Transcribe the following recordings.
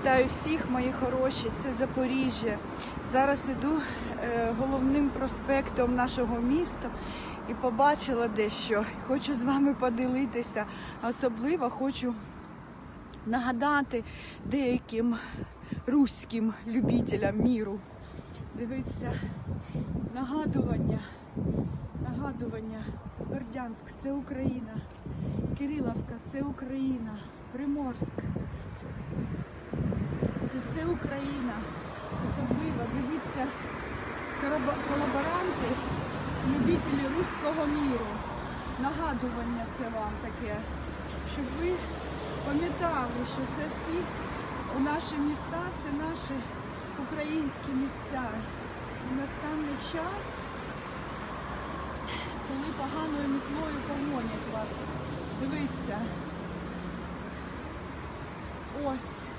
Вітаю всіх, мої хороші. Це Запоріжжя. Зараз іду е, головним проспектом нашого міста і побачила дещо. Хочу з вами поділитися. Особливо хочу нагадати деяким руським любителям міру. Дивіться, нагадування. Нагадування. Бердянськ це Україна. Кириловка це Україна. Приморськ. Це все Україна. Особливо дивіться колаборанти, любителі руського міру. Нагадування це вам таке, щоб ви пам'ятали, що це всі наші міста, це наші українські місця. І настане час, коли поганою мітлою погонять вас. Дивіться. Ось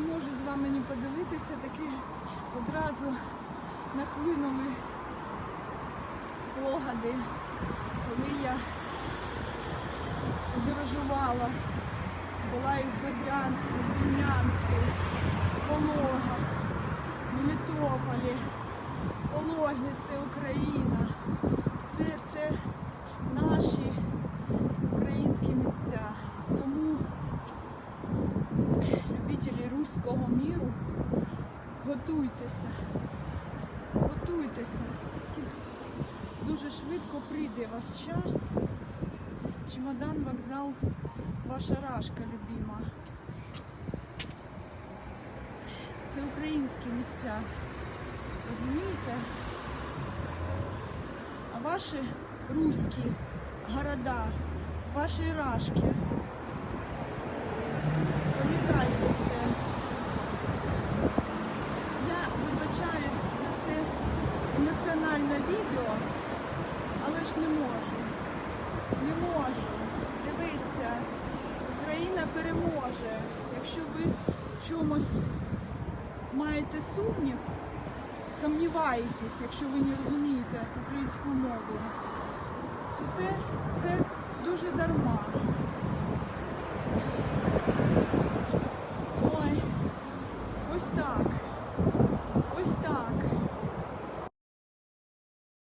можу з вами не поділитися, такі одразу нахлинули спогади, коли я подорожувала, була і в Бердянську, в Рівнянську, в Пологах, в Мелітополі. Пологи це Україна. Все це наші українські місця. Тому любителі руського міру, готуйтеся, готуйтеся. Скільки- Дуже швидко прийде ваш час. Чемодан, вокзал, ваша рашка любима. Це українські місця. Розумієте? А ваші руські города, ваші рашки. Пам'ятайте це. Я вибачаюсь за це емоціональне відео, але ж не можу. Не можу. Дивіться, Україна переможе. Якщо ви в чомусь маєте сумнів, сумніваєтесь, якщо ви не розумієте українську мову, то це дуже дарма.